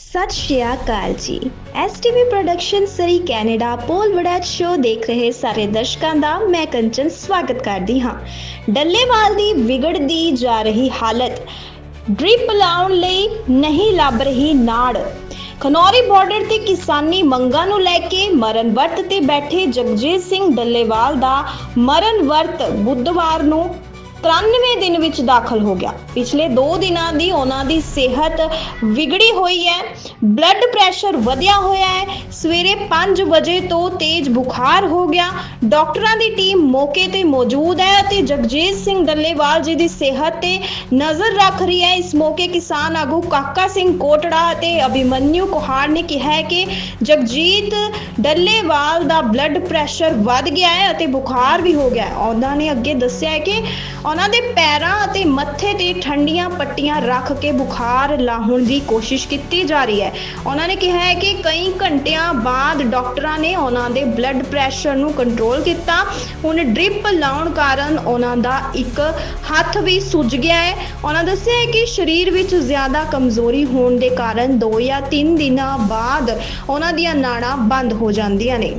ਸਤਿ ਸ਼੍ਰੀ ਅਕਾਲ ਜੀ। STV production Surrey Canada Paul Warraich show ਦੇਖ ਰਹੇ ਸਾਰੇ ਦਰਸ਼ਕਾਂ ਦਾ ਮੈਂ ਕੰਚਨ ਸਵਾਗਤ ਕਰਦੀ ਹਾਂ। ਡੱਲੇਵਾਲ ਦੀ ਵਿਗੜਦੀ ਜਾ ਰਹੀ ਹਾਲਤ, ਡ੍ਰਿਪ ਲਾਉਣ ਲਈ ਨਹੀਂ ਲੱਭ ਰਹੀ ਨਾੜ। ਖਨੌਰੀ ਬਾਰਡਰ ਤੇ ਕਿਸਾਨੀ ਮੰਗਾਂ ਨੂੰ ਲੈ ਕੇ ਮਰਨ ਵਰਤ ਤੇ ਬੈਠੇ ਜਗਜੀਤ ਸਿੰਘ ਡੱਲੇਵਾਲ ਦਾ ਮਰਨ ਵਰਤ ਬੁੱਧਵਾਰ ਨੂੰ 93 ਦਿਨ ਵਿੱਚ ਦਾਖਲ ਹੋ ਗਿਆ। ਪਿਛਲੇ 2 ਦਿਨਾਂ ਦੀ ਉਹਨਾਂ ਦੀ ਸਿਹਤ ਵਿਗੜੀ ਹੋਈ ਹੈ। ਬਲੱਡ ਪ੍ਰੈਸ਼ਰ ਵਧਿਆ ਹੋਇਆ ਹੈ। ਸਵੇਰੇ 5 ਵਜੇ ਤੋਂ ਤੇਜ਼ ਬੁਖਾਰ ਹੋ ਗਿਆ। ਡਾਕਟਰਾਂ ਦੀ ਟੀਮ ਮੌਕੇ ਤੇ ਮੌਜੂਦ ਹੈ ਅਤੇ ਜਗਜੀਤ ਸਿੰਘ ਡੱਲੇਵਾਲ ਜੀ ਦੀ ਸਿਹਤ ਤੇ ਨਜ਼ਰ ਰੱਖ ਰਹੀ ਹੈ। ਇਸ ਮੌਕੇ ਕਿਸਾਨ ਆਗੂ ਕਾਕਾ ਸਿੰਘ ਕੋਟੜਾ ਅਤੇ ਅਭਿਮਨਿਊ ਕੋਹਾੜ ਨੇ ਕਿਹਾ ਹੈ ਕਿ ਜਗਜੀਤ ਡੱਲੇਵਾਲ ਦਾ ਬਲੱਡ ਪ੍ਰੈਸ਼ਰ ਵੱਧ ਗਿਆ ਹੈ ਅਤੇ ਬੁਖਾਰ ਵੀ ਹੋ ਗਿਆ ਹੈ। ਉਹਨਾਂ ਨੇ ਅੱਗੇ ਦੱਸਿਆ ਹੈ ਕਿ ਉਹਨਾਂ ਦੇ ਪੈਰਾਂ ਅਤੇ ਮੱਥੇ ਤੇ ਠੰਡੀਆਂ ਪੱਟੀਆਂ ਰੱਖ ਕੇ ਬੁਖਾਰ ਲਾਹੁਣ ਦੀ ਕੋਸ਼ਿਸ਼ ਕੀਤੀ ਜਾ ਰਹੀ ਹੈ। ਉਹਨਾਂ ਨੇ ਕਿਹਾ ਹੈ ਕਿ ਕਈ ਘੰਟਿਆਂ ਬਾਅਦ ਡਾਕਟਰਾਂ ਨੇ ਉਹਨਾਂ ਦੇ ਬਲੱਡ ਪ੍ਰੈਸ਼ਰ ਨੂੰ ਕੰਟਰੋਲ ਕੀਤਾ। ਹੁਣ ਡ੍ਰਿਪ ਲਾਉਣ ਕਾਰਨ ਉਹਨਾਂ ਦਾ ਇੱਕ ਹੱਥ ਵੀ ਸੁੱਜ ਗਿਆ ਹੈ। ਉਹਨਾਂ ਦੱਸਿਆ ਹੈ ਕਿ ਸਰੀਰ ਵਿੱਚ ਜ਼ਿਆਦਾ ਕਮਜ਼ੋਰੀ ਹੋਣ ਦੇ ਕਾਰਨ 2 ਜਾਂ 3 ਦਿਨਾਂ ਬਾਅਦ ਉਹਨਾਂ ਦੀਆਂ ਨਾੜਾਂ ਬੰਦ ਹੋ ਜਾਂਦੀਆਂ ਨੇ।